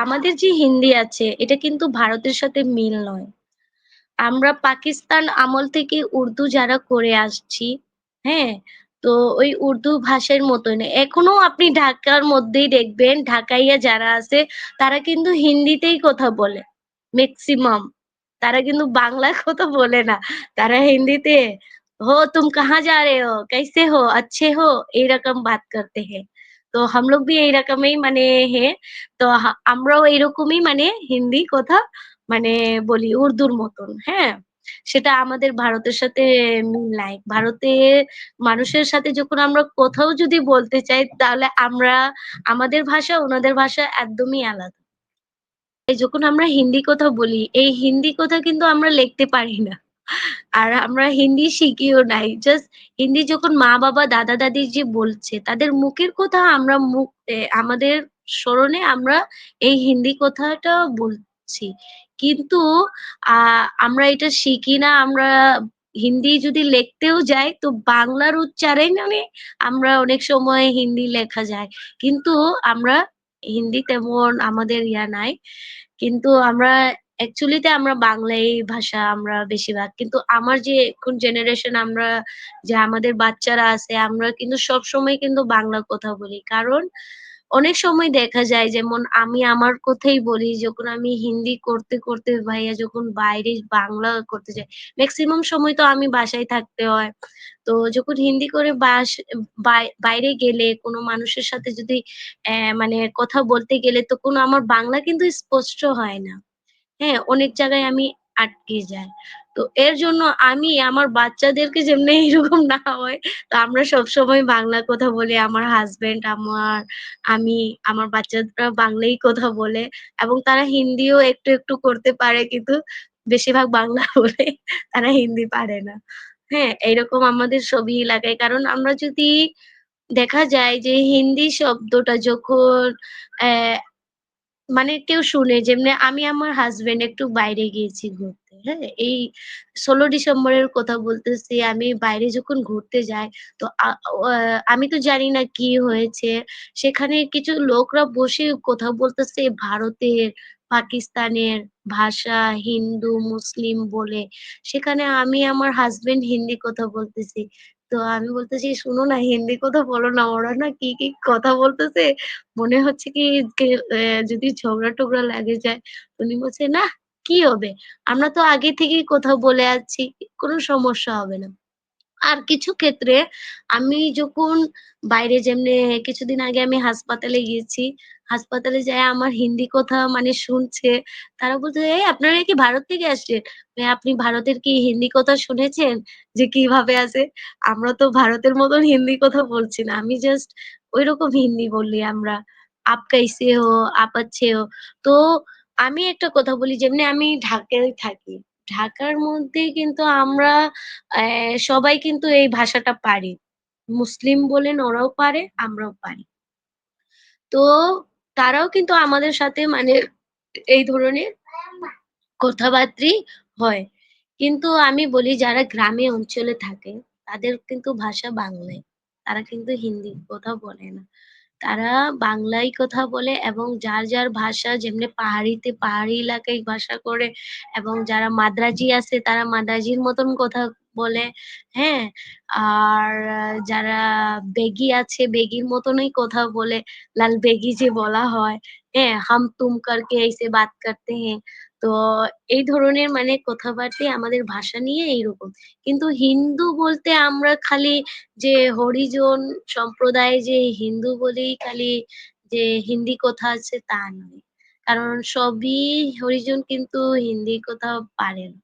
আমাদের যে হিন্দি আছে এটা কিন্তু ভারতের সাথে মিল নয়। আমরা পাকিস্তান আমল থেকে উর্দু যারা করে আসছি, হ্যাঁ? তো ওই উর্দু ভাষার মতন এখনো আপনি ঢাকার মধ্যেই দেখবেন ঢাকাইয়া যারা আছে তারা কিন্তু হিন্দিতেই কথা বলে। মেক্সিমাম। তারা কিন্তু বাংলায় কথা বলে না। তারা হিন্দিতে "हो तुम कहाँ जा रहे हो? कैसे हो? अच्छे हो?" এইরকম বাত করতে हैं। তো हम लोग भी এইরকমই মানে हैं। তো হা আমরাও এইরকমই মানে হিন্দি কথা মানে বলি উর্দুর মতন, হ্যাঁ? সেটা আমাদের ভারতের সাথে মিল নাই। ভারতের মানুষের সাথে যখন আমরা কোথাও যদি বলতে চাই তাহলে আমরা আমাদের ভাষা উনাদের ভাষা একদমই আলাদা। এই যখন আমরা হিন্দি কথা বলি, এই হিন্দি কথা কিন্তু আমরা লিখতে পারি না। আর আমরা হিন্দি শিখিও নাই। জাস্ট হিন্দি যখন মা-বাবা, দাদা-দাদি যে বলছে তাদের মুখের কথা আমরা মুখ আমাদের স্মরণে আমরা এই হিন্দি কথাটা বলছি। কিন্তু আমরা এটা শিখি না। আমরা হিন্দি যদি লিখতেও যাই তো বাংলার উচ্চারণে আমরা অনেক সময় হিন্দি লেখা যায়। কিন্তু আমরা হিন্দি তেমন আমাদের ইয়া নাই। কিন্তু আমরা অ্যাকচুয়ালি তে আমরা বাংলাই ভাষা আমরা বেশিরভাগ। কিন্তু আমার যে এখন জেনারেশন আমরা যে আমাদের বাচ্চারা আছে আমরা কিন্তু সবসময় কিন্তু বাংলা কথা বলি। কারণ অনেক সময় দেখা যায় যেমন আমি আমার কথাই বলি যখন আমি হিন্দি করতে, করতে ভাইয়া যখন বাইরে বাংলা করতে যাই, ম্যাক্সিমাম সময় তো আমি বাসায় থাকতে হয়। তো যখন হিন্দি করে বাস বাই বাইরে গেলে কোনো মানুষের সাথে যদি মানে কথা বলতে গেলে তখন আমার বাংলা কিন্তু স্পষ্ট হয় না। হ্যাঁ? অনেক জায়গায় আমি আটকে যাই। তো এর জন্য আমি আমার বাচ্চাদেরকে যেমনি এরকম না হয় তো আমরা সবসময় বাংলা কথা বলি। আমার হাজবেন্ড আমার আমি, আমার বাচ্চারা বাংলাই কথা বলে এবং তারা হিন্দিও একটু, একটু করতে পারে কিন্তু বেশিরভাগ বাংলা বলে তারা হিন্দি পারে না। হ্যাঁ? এইরকম আমাদের সবই এলাকায়। কারণ আমরা যদি দেখা যায় যে হিন্দি শব্দটা যখন মানে কেউ শুনে যেমনি আমি আমার হাজবেন্ড একটু বাইরে গিয়েছি ঘুরতে, হ্যাঁ? এই ১৬ ডিসেম্বরের কথা বলতেছি আমি বাইরে যখন ঘুরতে যাই তো আমি তো জানি না কি হয়েছে। সেখানে কিছু লোকরা বসে কথা বলতেছে ভারতের, পাকিস্তানের ভাষা, হিন্দু, মুসলিম বলে। সেখানে আমি আমার হাসব্যান্ড হিন্দি কথা বলতেছি। তো আমি বলতেছি, "শোনো না হিন্দি কথা বলো না। ওরা না কি, কি কথা বলতেছে মনে হচ্ছে কি যদি ঝগড়া-টগড়া লাগে যায়।" উনি বলছে, না কি হবে? আমরা তো আগে থেকেই কথা বলে আছি। কোনো সমস্যা হবে না।" আর কিছু ক্ষেত্রে আমি যখন বাইরে যেমনি কিছুদিন আগে আমি হাসপাতালে গিয়েছি, হাসপাতালে যায় আমার হিন্দি কথা মানে শুনছে, তারা বলছে, এই আপনারা কি ভারত থেকে আসছেন? আপনি ভারতের কি হিন্দি কথা শুনেছেন? যে কীভাবে আছে আমরা তো ভারতের মতন হিন্দি কথা বলছি না, আমি জাস্ট ওই রকম হিন্দি বললি আমরা, আপ কাইসে হো আপাচ্ছে হো। তো আমি একটা কথা বলি, যেমনি আমি ঢাকায় থাকি। ঢাকার মধ্যে কিন্তু আমরা অ্যা সবাই কিন্তু এই ভাষাটা পারি। মুসলিম বলেন ওরাও পারে, আমরাও পারি। তো তারাও কিন্তু আমাদের সাথে মানে এই ধরনের কথাবার্তি হয়। কিন্তু আমি বলি যারা গ্রামে অঞ্চলে থাকে তাদের কিন্তু ভাষা বাংলাই। তারা কিন্তু হিন্দি কথা বলে না। তারা বাংলায় কথা বলে এবং যার, যার ভাষা যেমনি পাহাড়িতে পাহাড়ি এলাকায় ভাষা করে এবং যারা মাদ্রাজি আছে তারা মাদ্রাজির মতন কথা বলে হ্যাঁ আর, যারা বেগি আছে, বেগির মতনই কথা বলে, লাল বেগি যে বলা হয় হ্যাঁ হাম তুম করকে এসে বাত করতে হ্যাঁ। তো এই ধরনের মানে কথাবার্তা আমাদের ভাষা নিয়ে এইরকম। কিন্তু হিন্দু বলতে আমরা খালি যে হরিজন সম্প্রদায় যে হিন্দু বলেই খালি যে হিন্দি কথা আছে তা নয়। কারণ সবই হরিজন কিন্তু হিন্দি কথা পারে না।